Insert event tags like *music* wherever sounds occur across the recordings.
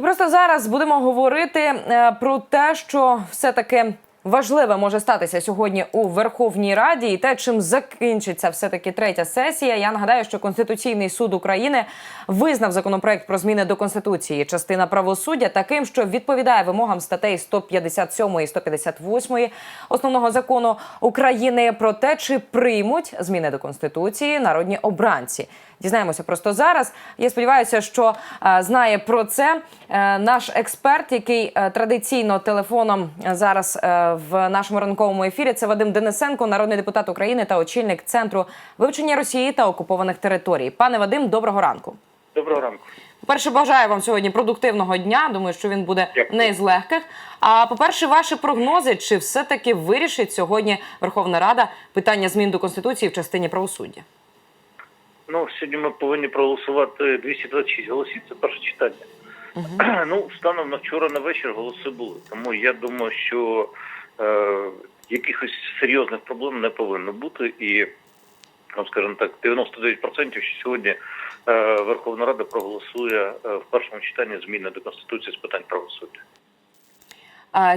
І просто зараз будемо говорити е, про те, що все таки. Важливе може статися сьогодні у Верховній Раді, і те, чим закінчиться все таки третя сесія. Я нагадаю, що Конституційний суд України визнав законопроект про зміни до конституції, частина правосуддя, таким, що відповідає вимогам статей 157 і 158 основного закону України про те, чи приймуть зміни до конституції народні обранці. Дізнаємося просто зараз. Я сподіваюся, що е, знає про це е, наш експерт, який е, традиційно телефоном зараз в нашому ранковому ефірі. Це Вадим Денисенко, народний депутат України та очільник центру вивчення Росії та окупованих територій. Пане Вадим, доброго ранку. Доброго ранку. По-перше, бажаю вам сьогодні продуктивного дня. Думаю, що він буде Дякую. не з легких. А по-перше, ваші прогнози, чи все-таки вирішить сьогодні Верховна Рада питання змін до конституції в частині правосуддя? Ну, сьогодні ми повинні проголосувати 226 голосів. Це перше читання. Ну, станом на вчора на вечір голоси були. Тому я думаю, що е, якихось серйозних проблем не повинно бути. І, ну, скажімо так, 99% що сьогодні е, Верховна Рада проголосує е, в першому читанні зміни до Конституції з питань правосуддя.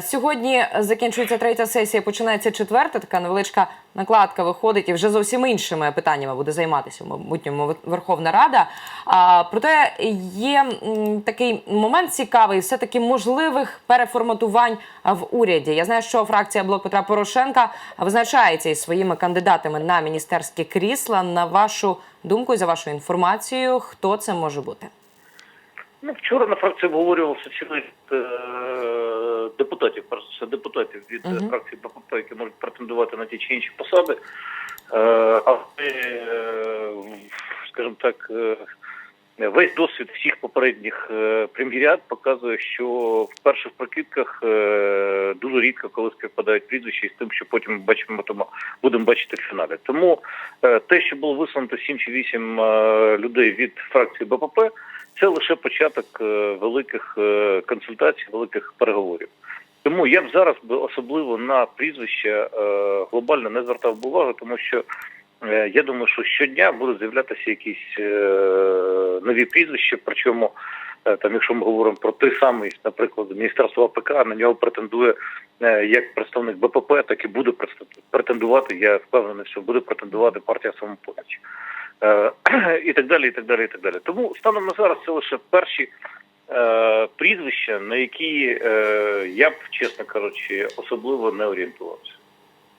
Сьогодні закінчується третя сесія, починається четверта. Така невеличка накладка виходить, і вже зовсім іншими питаннями буде займатися в майбутньому Верховна Рада. А, проте є такий момент цікавий, все таки можливих переформатувань в уряді. Я знаю, що фракція блок Петра Порошенка визначається із своїми кандидатами на міністерські крісла. На вашу думку, і за вашою інформацією, хто це може бути? Ну, вчора на фракції обговорювався цілий е, депутатів, перш за все депутатів від Мгм. е, фракції БПП, які можуть претендувати на ті чи інші посади. Е, але, е, скажімо так, е, весь досвід всіх попередніх прем'єрят показує, що в перших прокидках дуже рідко коли співпадають прізвища із тим, що потім бачимо, тому будемо бачити в фіналі. Тому те, що було висунуто 7 чи 8 е, людей від фракції БПП, це лише початок великих консультацій, великих переговорів. Тому я б зараз би особливо на прізвища е, глобально не звертав би увагу, тому що е, я думаю, що щодня будуть з'являтися якісь е, нові прізвища. Причому, там, якщо ми говоримо про той самий, наприклад, міністерство АПК, на нього претендує як представник БПП, так і буде претендувати. Я впевнений, що буде претендувати партія самопоміч. *clears throat* І так далі, і так далі, і так далі. Тому станом на зараз це лише перші прізвища, на які е, я б, чесно кажучи, особливо не орієнтувався.